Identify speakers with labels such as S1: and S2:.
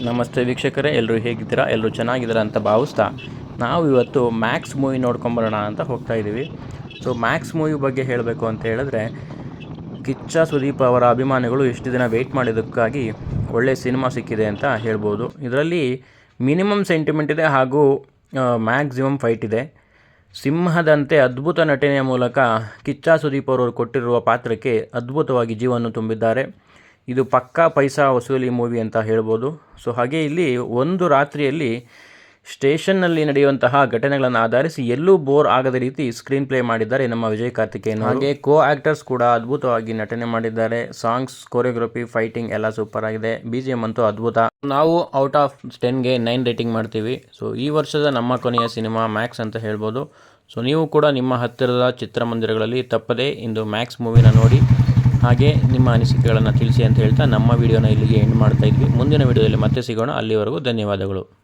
S1: ನಮಸ್ತೆ ವೀಕ್ಷಕರೇ ಎಲ್ಲರೂ ಹೇಗಿದ್ದೀರಾ? ಎಲ್ಲರೂ ಚೆನ್ನಾಗಿದ್ದೀರಾ ಅಂತ ಭಾವಿಸ್ತಾ ನಾವು ಇವತ್ತು ಮ್ಯಾಕ್ಸ್ ಮೂವಿ ನೋಡ್ಕೊಂಬರೋಣ ಅಂತ ಹೋಗ್ತಾ ಇದ್ದೀವಿ. ಸೊ ಮ್ಯಾಕ್ಸ್ ಮೂವಿ ಬಗ್ಗೆ ಹೇಳಬೇಕು ಅಂತ ಹೇಳಿದ್ರೆ, ಕಿಚ್ಚ ಸುದೀಪ್ ಅವರ ಅಭಿಮಾನಿಗಳು ಇಷ್ಟು ದಿನ ವೆಯ್ಟ್ ಮಾಡಿದ್ದಕ್ಕಾಗಿ ಒಳ್ಳೆಯ ಸಿನಿಮಾ ಸಿಕ್ಕಿದೆ ಅಂತ ಹೇಳ್ಬೋದು. ಇದರಲ್ಲಿ ಮಿನಿಮಮ್ ಸೆಂಟಿಮೆಂಟ್ ಇದೆ ಹಾಗೂ ಮ್ಯಾಕ್ಸಿಮಮ್ ಫೈಟ್ ಇದೆ. ಸಿಂಹದಂತೆ ಅದ್ಭುತ ನಟನೆಯ ಮೂಲಕ ಕಿಚ್ಚ ಸುದೀಪ್ ಅವರು ಕೊಟ್ಟಿರುವ ಪಾತ್ರಕ್ಕೆ ಅದ್ಭುತವಾಗಿ ಜೀವವನ್ನು ತುಂಬಿದ್ದಾರೆ. ಇದು ಪಕ್ಕಾ ಪೈಸಾ ವಸೂಲಿ ಮೂವಿ ಅಂತ ಹೇಳ್ಬೋದು. ಸೊ ಹಾಗೆ ಇಲ್ಲಿ ಒಂದು ರಾತ್ರಿಯಲ್ಲಿ ಸ್ಟೇಷನ್ನಲ್ಲಿ ನಡೆಯುವಂತಹ ಘಟನೆಗಳನ್ನು ಆಧರಿಸಿ ಎಲ್ಲೂ ಬೋರ್ ಆಗದ ರೀತಿ ಸ್ಕ್ರೀನ್ ಪ್ಲೇ ಮಾಡಿದ್ದಾರೆ ನಮ್ಮ ವಿಜಯ್ ಕಾರ್ತಿಕೇಯನ್ ಹಾಗೆ ಕೋ ಆ್ಯಕ್ಟರ್ಸ್ ಕೂಡ ಅದ್ಭುತವಾಗಿ ನಟನೆ ಮಾಡಿದ್ದಾರೆ. ಸಾಂಗ್ಸ್ ಕೊರಿಯೋಗ್ರಫಿ ಫೈಟಿಂಗ್ ಎಲ್ಲ ಸೂಪರ್ ಆಗಿದೆ. ಬಿ ಜಿ ಎಂ ಅಂತೂ ಅದ್ಭುತ. ನಾವು ಔಟ್ ಆಫ್ ಟೆನ್ಗೆ ನೈನ್ ರೇಟಿಂಗ್ ಮಾಡ್ತೀವಿ. ಸೊ ಈ ವರ್ಷದ ನಮ್ಮ ಕೊನೆಯ ಸಿನಿಮಾ ಮ್ಯಾಕ್ಸ್ ಅಂತ ಹೇಳ್ಬೋದು. ಸೊ ನೀವು ಕೂಡ ನಿಮ್ಮ ಹತ್ತಿರದ ಚಿತ್ರಮಂದಿರಗಳಲ್ಲಿ ತಪ್ಪದೇ ಇಂದು ಮ್ಯಾಕ್ಸ್ ಮೂವಿನ ನೋಡಿ ಹಾಗೆ ನಿಮ್ಮ ಅನಿಸಿಕೆಗಳನ್ನು ತಿಳಿಸಿ ಅಂತ ಹೇಳ್ತಾ ನಮ್ಮ ವಿಡಿಯೋನ ಇಲ್ಲಿಗೆ ಎಂಡ್ ಮಾಡ್ತಾ ಇದ್ವಿ. ಮುಂದಿನ ವಿಡಿಯೋದಲ್ಲಿ ಮತ್ತೆ ಸಿಗೋಣ. ಅಲ್ಲಿವರೆಗೂ ಧನ್ಯವಾದಗಳು.